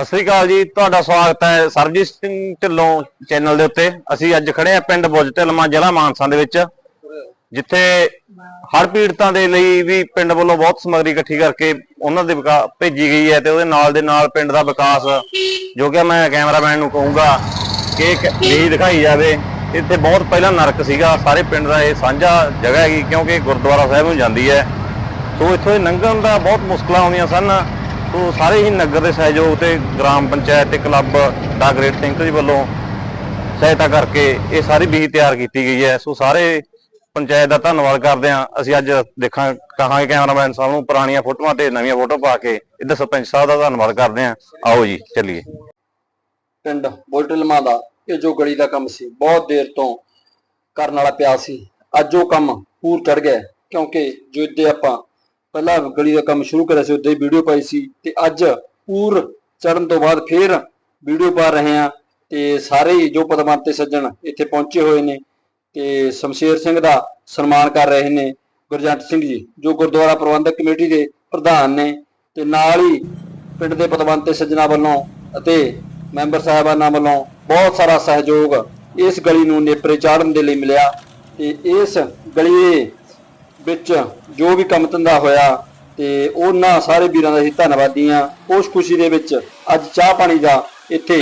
ਸਤਿ ਸ੍ਰੀ ਅਕਾਲ ਜੀ, ਤੁਹਾਡਾ ਸਵਾਗਤ ਹੈ ਸਰਜੀਤ ਸਿੰਘ ਢਿੱਲੋਂ ਚੈਨਲ ਦੇ ਉੱਤੇ। ਅਸੀਂ ਅੱਜ ਖੜੇ ਆ ਪਿੰਡ ਬੁੱਝ ਢਿਲਮਾ ਜ਼ਿਲ੍ਹਾ ਮਾਨਸਾ ਦੇ ਵਿੱਚ, ਜਿੱਥੇ ਹੜ੍ਹ ਪੀੜਤਾਂ ਦੇ ਲਈ ਵੀ ਪਿੰਡ ਵੱਲੋਂ ਬਹੁਤ ਸਮੱਗਰੀ ਇਕੱਠੀ ਕਰਕੇ ਉਹਨਾਂ ਦੇ ਵਿਕਾ, ਭੇਜੀ ਗਈ ਹੈ ਤੇ ਉਹਦੇ ਨਾਲ ਦੇ ਨਾਲ ਪਿੰਡ ਦਾ ਵਿਕਾਸ, ਜੋ ਕਿ ਮੈਂ ਕੈਮਰਾਮੈਨ ਨੂੰ ਕਹੂੰਗਾ ਕਿ ਇੱਕ ਦਿਖਾਈ ਜਾਵੇ। ਇੱਥੇ ਬਹੁਤ ਪਹਿਲਾਂ ਨਰਕ ਸੀਗਾ, ਸਾਰੇ ਪਿੰਡ ਦਾ ਇਹ ਸਾਂਝਾ ਜਗ੍ਹਾ ਹੈਗੀ, ਕਿਉਂਕਿ ਗੁਰਦੁਆਰਾ ਸਾਹਿਬ ਨੂੰ ਜਾਂਦੀ ਹੈ। ਸੋ ਇੱਥੋਂ ਦੀ ਲੰਘਣ ਦਾ ਬਹੁਤ ਮੁਸ਼ਕਲਾਂ ਆਉਂਦੀਆਂ ਸਨ। ਸੋ ਸਾਰੇ ਹੀ ਨਗਰ ਦੇ ਸਹਿਯੋਗ ਤੇ ਗ੍ਰਾਮ ਪੰਚਾਇਤ ਤੇ ਕਲੱਬ ਦਾ ਸਿੰਘ ਜੀ ਵੱਲੋਂ ਸਹਾਇਤਾ ਕਰਕੇ ਇਹ ਸਾਰੀ ਵਿਹੀ ਤਿਆਰ ਕੀਤੀ ਗਈ ਹੈ। ਸੋ ਸਾਰੇ ਪੰਚਾਇਤ ਦਾ ਧੰਨਵਾਦ ਕਰਦੇ ਹਾਂ। ਅਸੀਂ ਅੱਜ ਦੇਖਾਂ, ਕਹਾਂਗੇ ਕੈਮਰਾਮੈਨ ਸਾਹਿਬ ਨੂੰ ਪੁਰਾਣੀਆਂ ਫੋਟੋਆਂ ਤੇ ਨਵੀਆਂ ਫੋਟੋ ਪਾ ਕੇ ਇੱਧਰ ਸਰਪੰਚ ਸਾਹਿਬ ਦਾ ਧੰਨਵਾਦ ਕਰਦੇ ਹਾਂ। ਆਓ ਜੀ, ਚੱਲੀਏ। ਪਿੰਡ ਬੋਲਟਲਮਾ ਦਾ ਇਹ ਜੋ ਗਲੀ ਦਾ ਕੰਮ ਸੀ, ਬਹੁਤ ਦੇਰ ਤੋਂ ਕਰਨ ਵਾਲਾ ਪਿਆ ਸੀ। ਅੱਜ ਉਹ ਕੰਮ ਪੂਰ ਚੜ ਗਿਆ ਕਿਉਂਕਿ ਜੋ ਇੱਦੇ ਆਪਾਂ ਪਹਿਲਾਂ ਗਲੀ ਦਾ ਕੰਮ ਸ਼ੁਰੂ ਕਰਿਆ ਸੀ, ਉੱਦੇ ਵੀਡੀਓ ਪਾਈ ਸੀ ਤੇ ਅੱਜ ਪੂਰ ਚੜਨ ਤੋਂ ਬਾਅਦ ਫੇਰ ਵੀਡੀਓ ਪਾ ਰਹੇ ਹਾਂ ਤੇ ਸਾਰੇ ਹੀ ਜੋ ਪਦਵੰਤੇ ਸੱਜਣ ਇੱਥੇ ਪਹੁੰਚੇ ਹੋਏ ਨੇ ਤੇ ਸ਼ਮਸ਼ੇਰ ਸਿੰਘ ਦਾ ਸਨਮਾਨ ਕਰ ਰਹੇ ਨੇ ਗੁਰਜੰਟ ਸਿੰਘ ਜੀ, ਜੋ ਗੁਰਦੁਆਰਾ ਪ੍ਰਬੰਧਕ ਕਮੇਟੀ ਦੇ ਪ੍ਰਧਾਨ ਨੇ ਤੇ ਨਾਲ ਹੀ ਪਿੰਡ ਦੇ ਪਦਵੰਤੇ ਸੱਜਣਾ ਵੱਲੋਂ ਅਤੇ ਮੈਂਬਰ ਸਾਹਿਬਾਨਾਂ ਵੱਲੋਂ ਬਹੁਤ ਸਾਰਾ ਸਹਿਯੋਗ ਇਸ ਗਲੀ ਨੂੰ ਨੇਪਰੇ ਚਾੜਨ ਦੇ ਲਈ ਮਿਲਿਆ ਤੇ ਇਸ ਗਲੀ ਦੇ ਵਿੱਚ ਜੋ ਵੀ ਕੰਮ ਧੰਦਾ ਹੋਇਆ ਤੇ ਉਹਨਾਂ ਸਾਰੇ ਵੀਰਾਂ ਦਾ ਅਸੀਂ ਧੰਨਵਾਦੀ ਹਾਂ। ਉਸ ਖੁਸ਼ੀ ਦੇ ਵਿੱਚ ਅੱਜ ਚਾਹ ਪਾਣੀ ਦਾ ਇੱਥੇ